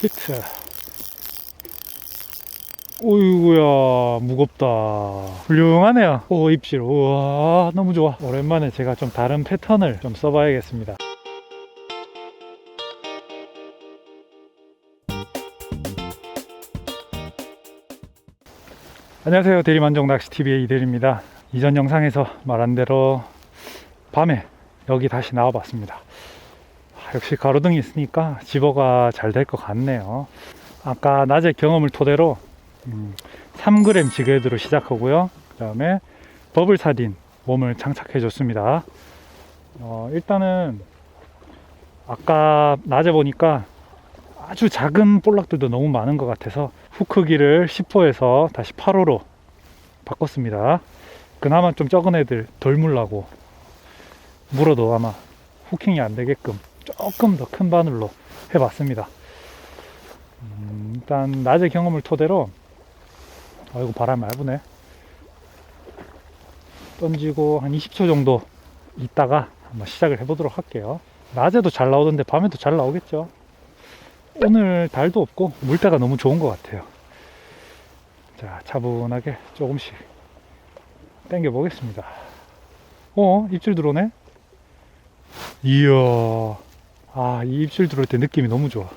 히트. 오이구야 무겁다. 훌륭하네요 오 입질 우와 너무 좋아. 오랜만에 제가 좀 다른 패턴을 좀 써봐야겠습니다. 안녕하세요. 대리만족 낚시TV의 이대리입니다. 이전 영상에서 말한 대로 밤에 여기 다시 나와봤습니다. 아, 역시 가로등이 있으니까 집어가 잘 될 것 같네요 아까 낮의 경험을 토대로 음, 3g 지그헤드로 시작하고요. 그 다음에 버블 사딘 웜을 장착해 줬습니다. 어, 일단은 아까 낮에 보니까 아주 작은 볼락들도 너무 많은 것 같아서 훅 크기를 10호에서 다시 8호로 바꿨습니다. 그나마 좀 적은 애들 덜 물라고 물어도 아마 후킹이 안 되게끔 조금 더 큰 바늘로 해봤습니다. 음, 일단 낮의 경험을 토대로 아이고 바람 부네. 던지고 한 20초 정도 있다가 한번 시작을 해보도록 할게요. 낮에도 잘 나오던데 밤에도 잘 나오겠죠? 오늘 달도 없고 물때가 너무 좋은 것 같아요. 자 차분하게 조금씩 당겨 보겠습니다. 어 입질 들어오네? 이야 아 이 입질 들어올 때 느낌이 너무 좋아.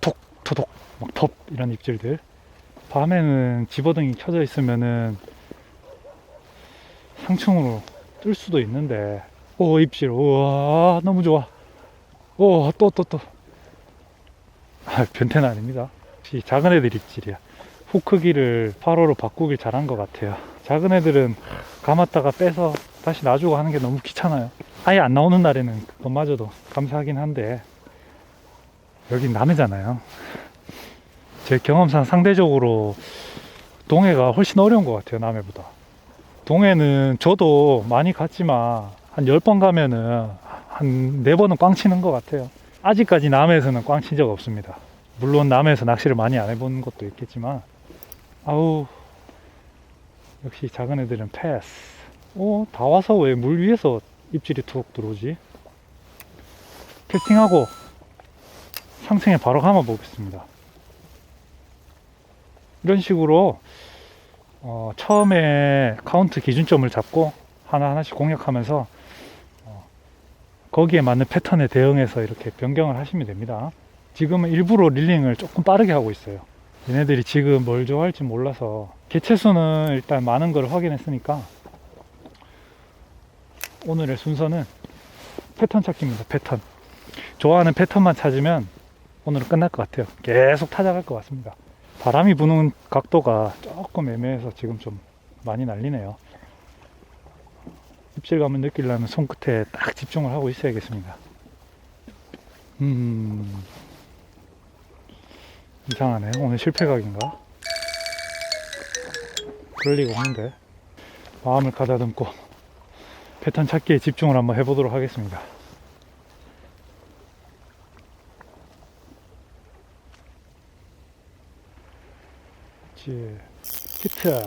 톡 토독 막톱 이런 입질들. 밤에는 집어등이 켜져 있으면은 상층으로 뜰 수도 있는데. 오 입질. 우와 너무 좋아. 오 또 또 또. 아, 변태는 아닙니다. 역시 작은 애들 입질이야. 훅 크기를 8호로 바꾸길 잘한 것 같아요. 작은 애들은 감았다가 빼서 다시 놔주고 하는 게 너무 귀찮아요 아예 안 나오는 날에는 그것마저도 감사하긴 한데 여긴 남해잖아요. 제 경험상 상대적으로 동해가 훨씬 어려운 것 같아요 남해보다. 동해는 저도 많이 갔지만 한 10번 가면은 한 4번은 꽝 치는 것 같아요. 아직까지 남해에서는 꽝 친 적 없습니다. 물론 남해에서 낚시를 많이 안 해본 것도 있겠지만. 아우 역시 작은 애들은 패스. 어, 다 와서 왜 물 위에서 입질이 툭 들어오지 캐스팅하고 상층에 바로 감아 보겠습니다 이런 식으로 어, 처음에 카운트 기준점을 잡고 하나하나씩 공략하면서 어, 거기에 맞는 패턴에 대응해서 이렇게 변경을 하시면 됩니다. 지금은 일부러 릴링을 조금 빠르게 하고 있어요. 얘네들이 지금 뭘 좋아할지 몰라서 개체수는 일단 많은 걸 확인했으니까 오늘의 순서는 패턴 찾기입니다. 패턴. 좋아하는 패턴만 찾으면 오늘은 끝날 것 같아요. 계속 찾아갈 것 같습니다. 바람이 부는 각도가 조금 애매해서 지금 좀 많이 날리네요. 입질감을 느끼려면 손끝에 딱 집중을 하고 있어야겠습니다. 음, 이상하네. 오늘 실패각인가? 그럴 리가 없는데. 마음을 가다듬고 패턴 찾기에 집중을 한번 해보도록 하겠습니다. 히트.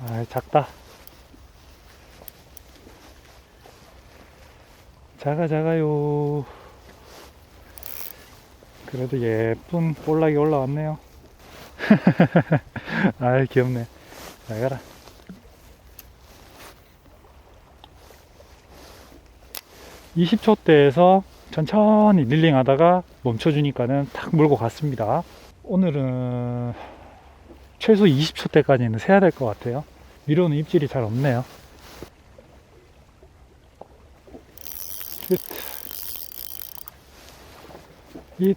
아, 작다. 작아, 작아요. 그래도 예쁜 볼락이 올라왔네요. 아이, 귀엽네. 잘 가라. (20초) 대에서 천천히 릴링 하다가 멈춰주니까는 탁 물고 갔습니다. 오늘은 최소 20초 대까지는 세야 될 것 같아요. 위로는 입질이 잘 없네요. 끝. 잇.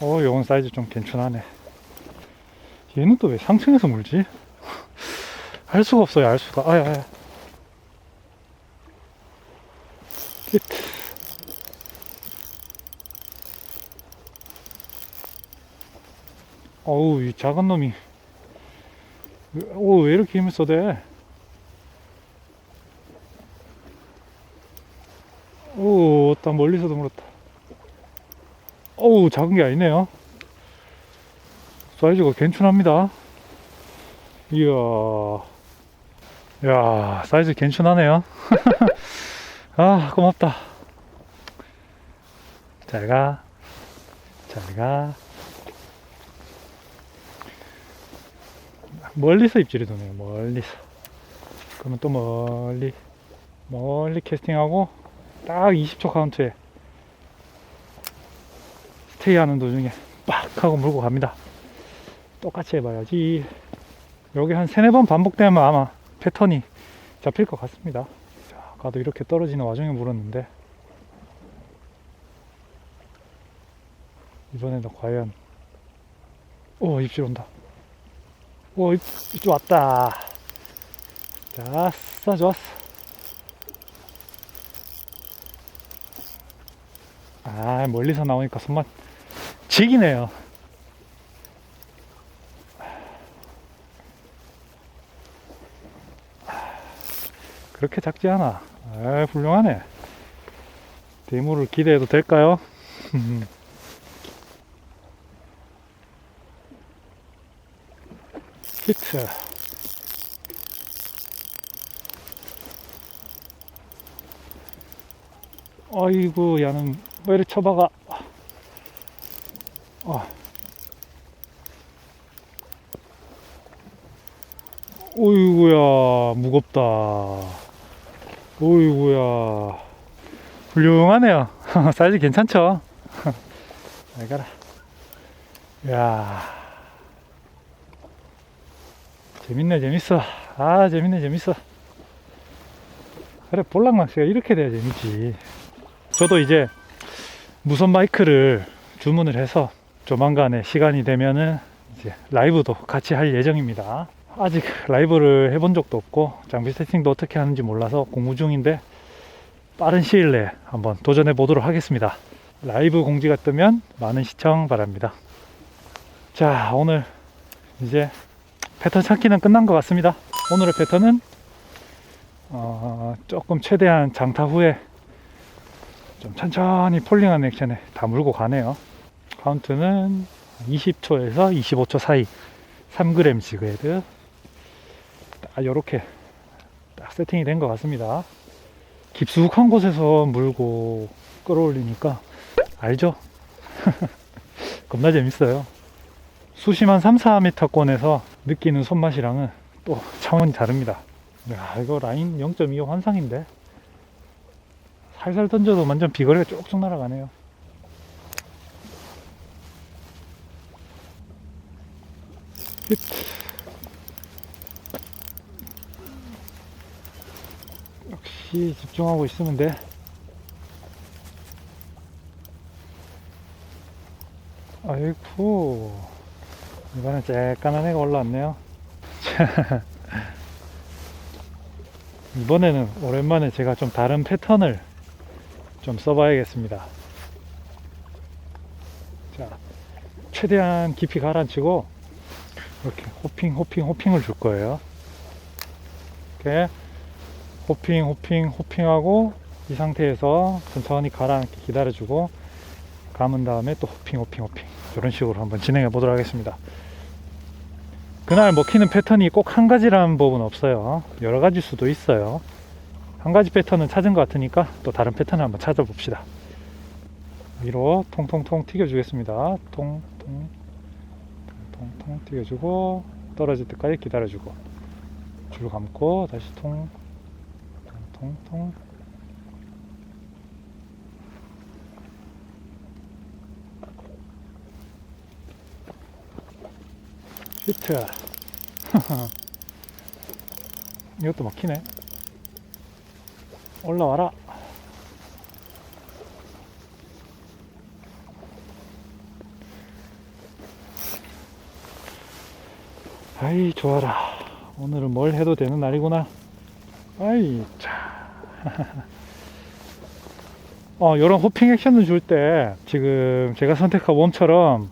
어, 요건 사이즈 좀 괜찮하네. 얘는 또 왜 상층에서 물지? 알 수가 없어요, 알 수가. 아야, 아야. 어우, 이 작은 놈이. 오, 왜 이렇게 힘을 써대? 오, 딱 멀리서도 물었다. 어우, 작은 게 아니네요. 사이즈가 괜찮합니다. 이야. 야, 사이즈 괜찮하네요. 아, 고맙다. 잘 가. 잘 가. 멀리서 입질이 도네요. 멀리서. 그러면 또 멀리, 멀리 캐스팅하고 딱 20초 카운트에 스테이 하는 도중에 빡 하고 물고 갑니다. 똑같이 해봐야지. 여기 한 세네 번 반복되면 아마 패턴이 잡힐 것 같습니다. 자, 아까도 이렇게 떨어지는 와중에 물었는데 이번에도 과연 오 입질 온다. 오 입, 입질 왔다. 자, 싸 좋았어. 아 멀리서 나오니까 손만 지기네요. 그렇게 작지 않아. 아, 훌륭하네. 대물을 기대해도 될까요? 히트. 아이고, 야는 왜 이리 쳐박아. 아. 오이구야, 무겁다. 오이구야. 훌륭하네요. 사이즈 괜찮죠? 잘 가라. 야 재밌네, 재밌어. 아, 재밌네, 재밌어. 그래, 볼락낚시가 이렇게 돼야 재밌지. 저도 이제 무선 마이크를 주문을 해서 조만간에 시간이 되면은 이제 라이브도 같이 할 예정입니다. 아직 라이브를 해본 적도 없고 장비 세팅도 어떻게 하는지 몰라서 공부 중인데 빠른 시일 내에 한번 도전해 보도록 하겠습니다. 라이브 공지가 뜨면 많은 시청 바랍니다. 자, 오늘 이제 패턴 찾기는 끝난 것 같습니다. 오늘의 패턴은 어, 조금 최대한 장타 후에 좀 천천히 폴링한 액션에 다 물고 가네요. 카운트는 20초에서 25초 사이 3g 지그헤드 딱 요렇게 딱 세팅이 된 것 같습니다. 깊숙한 곳에서 물고 끌어올리니까 알죠? 겁나 재밌어요. 수심 한 3, 4m권에서 느끼는 손맛이랑은 또 차원이 다릅니다. 야, 이거 라인 0.25 환상인데 살살 던져도 완전 비거리가 쭉쭉 날아가네요. 끝. 역시 집중하고 있으면 돼. 아이쿠. 이번엔 쬐깐한 애가 올라왔네요. 이번에는 오랜만에 제가 좀 다른 패턴을 좀 써봐야겠습니다. 자, 최대한 깊이 가라앉히고 이렇게 호핑, 호핑, 호핑을 줄 거예요. 이렇게 호핑, 호핑, 호핑하고 이 상태에서 천천히 가라앉게 기다려주고 감은 다음에 또 호핑, 호핑, 호핑 이런 식으로 한번 진행해 보도록 하겠습니다. 그날 먹히는 패턴이 꼭 한 가지라는 법은 없어요. 여러 가지일 수도 있어요. 한 가지 패턴은 찾은 것 같으니까 또 다른 패턴을 한번 찾아봅시다. 위로 통통통 튀겨주겠습니다. 통통 통통 튀겨주고 떨어질 때까지 기다려주고 줄 감고 다시 통 통통 히트 이것도 막히네. 올라와라. 아이 좋아라. 오늘은 뭘 해도 되는 날이구나. 아이 자 어, 요런 호핑 액션을 줄 때 지금 제가 선택한 웜처럼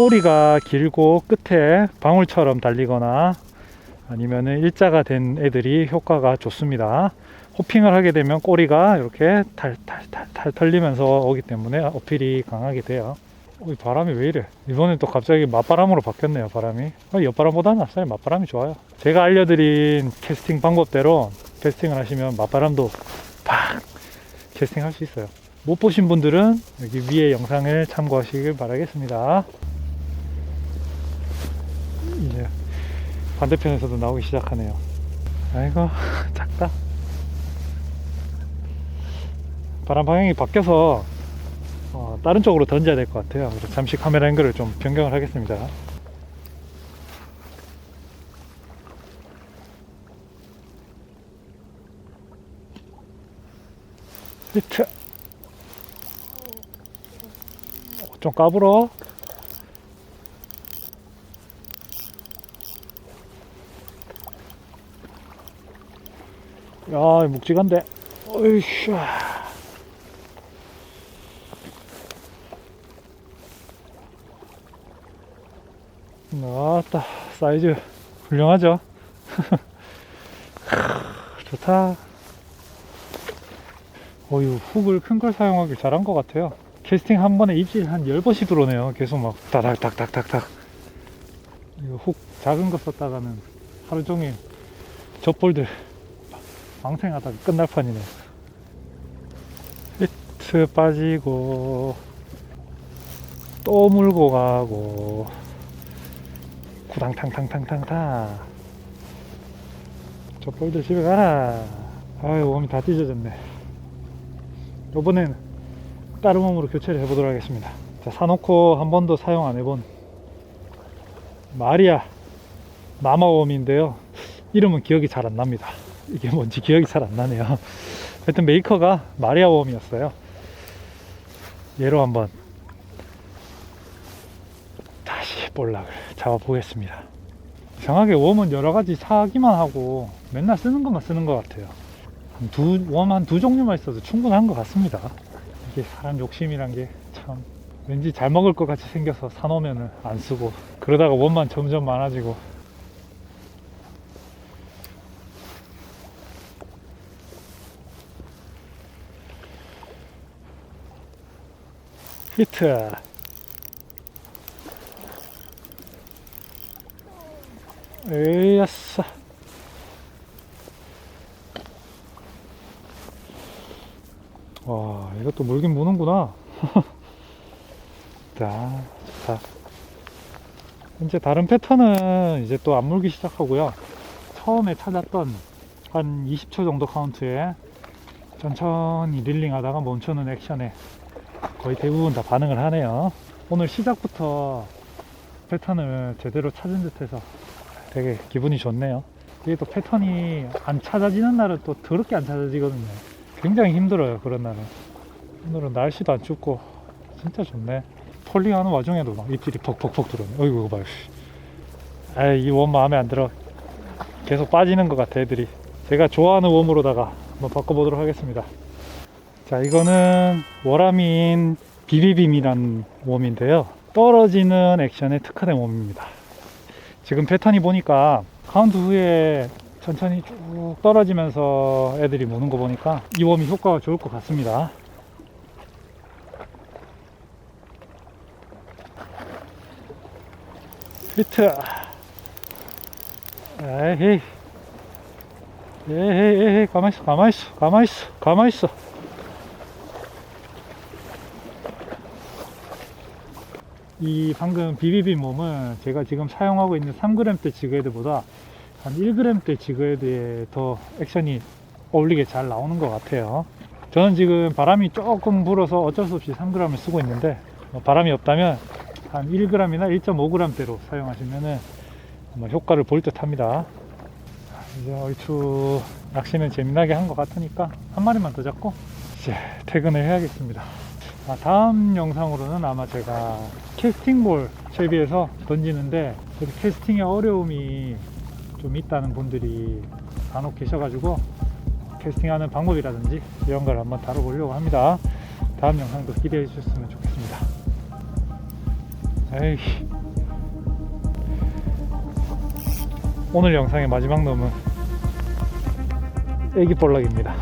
꼬리가 길고 끝에 방울처럼 달리거나 아니면은 일자가 된 애들이 효과가 좋습니다. 호핑을 하게 되면 꼬리가 이렇게 탈탈탈탈 털리면서 오기 때문에 어필이 강하게 돼요. 어, 이 바람이 왜 이래? 이번엔 또 갑자기 맞바람으로 바뀌었네요, 바람이. 어, 옆바람보다는 앞살 맞바람이 좋아요. 제가 알려드린 캐스팅 방법대로 캐스팅을 하시면 맞바람도 팍 캐스팅 할 수 있어요. 못 보신 분들은 여기 위에 영상을 참고하시길 바라겠습니다. 이제 반대편에서도 나오기 시작하네요. 아이고 작다. 바람 방향이 바뀌어서 어, 다른 쪽으로 던져야 될 것 같아요. 그래서 잠시 카메라 앵글을 좀 변경을 하겠습니다. 히트. 어, 좀 까불어. 야, 묵직한데. 어이씨. 나왔다. 사이즈 훌륭하죠? 좋다. 어유 훅을 큰 걸 사용하길 잘한 것 같아요. 캐스팅 한 번에 입질 한 10번씩 들어오네요. 계속 막 다닥닥닥닥닥. 이거 훅 작은 거 썼다가는 하루 종일 젖볼들 방생하다가 끝날 판이네. 히트 빠지고 또 물고 가고 구당탕탕탕탕탕 젖볼들 집에 가라. 아유 몸이 다 찢어졌네. 이번엔 다른 몸으로 교체를 해보도록 하겠습니다. 자, 사놓고 한 번도 사용 안 해본 마리아 마마웜인데요. 이름은 기억이 잘 안 납니다. 이게 뭔지 기억이 잘 안 나네요. 하여튼 메이커가 마리아 웜이었어요. 얘로 한번 다시 볼락을 잡아보겠습니다. 이상하게 웜은 여러 가지 사기만 하고 맨날 쓰는 것만 쓰는 것 같아요. 두, 웜 한 두 종류만 있어도 충분한 것 같습니다. 이게 사람 욕심이란 게 참 왠지 잘 먹을 것 같이 생겨서 사놓으면 안 쓰고 그러다가 웜만 점점 많아지고 히트. 에이야싸. 와 이것도 물긴 무는구나. 자 좋다. 이제 다른 패턴은 이제 또 안 물기 시작하고요. 처음에 찾았던 한 20초 정도 카운트에 천천히 릴링 하다가 멈추는 액션에 거의 대부분 다 반응을 하네요. 오늘 시작부터 패턴을 제대로 찾은 듯 해서 되게 기분이 좋네요. 이게 또 패턴이 안 찾아지는 날은 또 더럽게 안 찾아지거든요. 굉장히 힘들어요 그런 날은. 오늘은 날씨도 안 춥고 진짜 좋네. 폴링하는 와중에도 막 입질이 퍽퍽퍽 들어오네. 어이구 이거 봐요 아이 웜 마음에 안 들어. 계속 빠지는 것 같아 애들이. 제가 좋아하는 웜으로다가 한번 바꿔보도록 하겠습니다 자 이거는 워라민 비비빔이란 웜인데요 떨어지는 액션에 특화된 웜입니다 지금 패턴이 보니까 카운트 후에 천천히 쭉 떨어지면서 애들이 무는 거 보니까 이 웜이 효과가 좋을 것 같습니다. 히트. 에헤이. 에헤이, 에헤이, 가만있어, 가만있어, 가만있어, 가만있어. 이 방금 비비빔 몸은 제가 지금 사용하고 있는 3g대 지그헤드보다 한 1g대 지그헤드에 더 액션이 어울리게 잘 나오는 것 같아요. 저는 지금 바람이 조금 불어서 어쩔 수 없이 3g을 쓰고 있는데 뭐 바람이 없다면 한 1g이나 1.5g대로 사용하시면은 아마 효과를 볼 듯 합니다. 이제 얼추 낚시는 재미나게 한 것 같으니까 한 마리만 더 잡고 이제 퇴근을 해야겠습니다. 아, 다음 영상으로는 아마 제가 캐스팅볼 채비해서 던지는데 캐스팅의 어려움이 좀 있다는 분들이 간혹 계셔가지고 캐스팅하는 방법이라든지 이런 걸 한번 다뤄보려고 합니다. 다음 영상도 기대해 주셨으면 좋겠습니다. 에이. 오늘 영상의 마지막 놈은 애기 볼락입니다.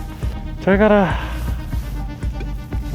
잘 가라.